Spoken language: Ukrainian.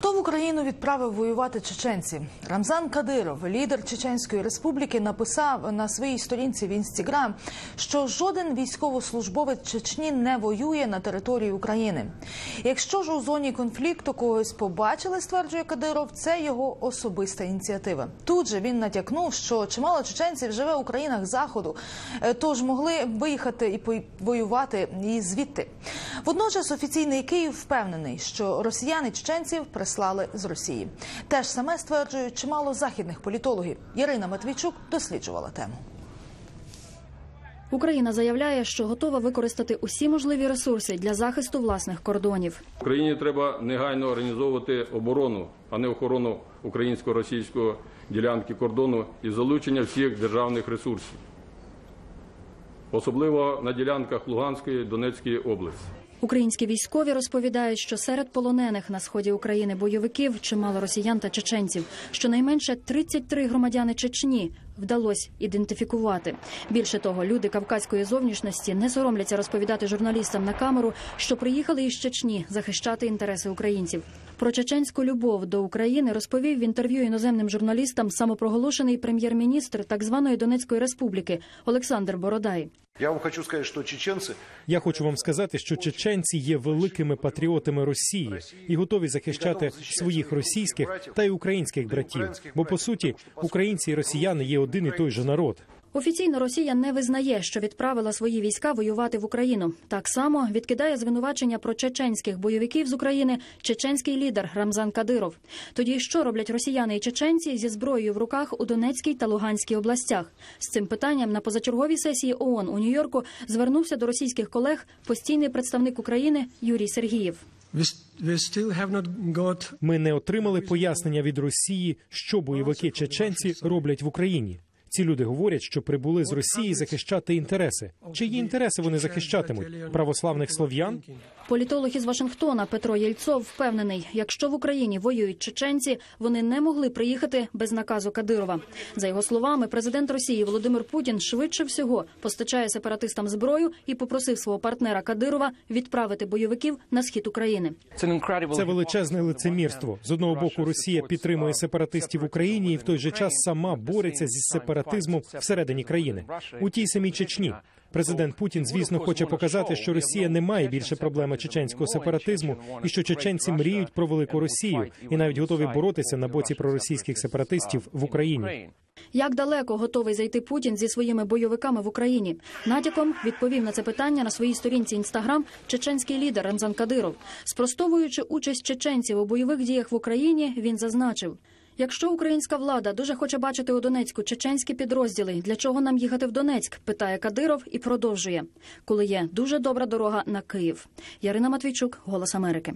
Хто в Україну відправив воювати чеченці? Рамзан Кадиров, лідер Чеченської республіки, написав на своїй сторінці в інстаграм, що жоден військовослужбовець Чечні не воює на території України. Якщо ж у зоні конфлікту когось побачили, стверджує Кадиров, це його особиста ініціатива. Тут же він натякнув, що чимало чеченців живе у країнах заходу, е, тож могли виїхати і воювати і звідти. Водночас офіційний Київ впевнений, що росіяни чеченців прислали з Росії. Те ж саме стверджують чимало західних політологів. Ярина Матвійчук досліджувала тему. Україна заявляє, що готова використати усі можливі ресурси для захисту власних кордонів. Україні треба негайно організовувати оборону, а не охорону українсько-російської ділянки кордону і залучення всіх державних ресурсів, особливо на ділянках Луганської Донецької області. Українські військові розповідають, що серед полонених на сході України бойовиків чимало росіян та чеченців. Щонайменше 33 громадяни Чечні вдалося ідентифікувати. Більше того, люди кавказької зовнішності не соромляться розповідати журналістам на камеру, що приїхали із Чечні захищати інтереси українців. Про чеченську любов до України розповів в інтерв'ю іноземним журналістам самопроголошений прем'єр-міністр так званої Донецької республіки Олександр Бородай. Я вам хочу сказать, что чеченцы Я хочу вам сказати, що чеченці є великими патріотами Росії і готові захищати своїх російських та й українських братів. Бо по суті, українці і росіяни є один і той же народ. Офіційно Росія не визнає, що відправила свої війська воювати в Україну. Так само відкидає звинувачення про чеченських бойовиків з України чеченський лідер Рамзан Кадиров. Тоді що роблять росіяни і чеченці зі зброєю в руках у Донецькій та Луганській областях? З цим питанням на позачерговій сесії ООН у Нью-Йорку звернувся до російських колег постійний представник України Юрій Сергієв. Got Ми не отримали пояснення від Росії, що бойовики чеченці роблять в Україні. Ці люди говорять, що прибули з Росії захищати інтереси. Чиї інтереси вони захищатимуть? Православних слов'ян? Політолог із Вашингтона Петро Єльцов впевнений, якщо в Україні воюють чеченці, вони не могли приїхати без наказу Кадирова. За його словами, президент Росії Володимир Путін швидше всього постачає сепаратистам зброю і попросив свого партнера Кадирова відправити бойовиків на схід України. Це величезне лицемірство. З одного боку, Росія підтримує сепаратистів в Україні і в той же час сама бореться зі сепаратизмом всередині країни у тій самій Чечні. Президент Путін, звісно, хоче показати, що Росія не має більше проблеми чеченського сепаратизму, і що чеченці мріють про велику Росію і навіть готові боротися на боці проросійських сепаратистів в Україні. Як далеко готовий зайти Путін зі своїми бойовиками в Україні? Натяком відповів на це питання на своїй сторінці інстаграм чеченський лідер Рамзан Кадиров. Спростовуючи участь чеченців у бойових діях в Україні, він зазначив. Якщо українська влада дуже хоче бачити у Донецьку чеченські підрозділи, для чого нам їхати в Донецьк? питає Кадиров і продовжує, коли є дуже добра дорога на Київ. Ярина Матвійчук, Голос Америки.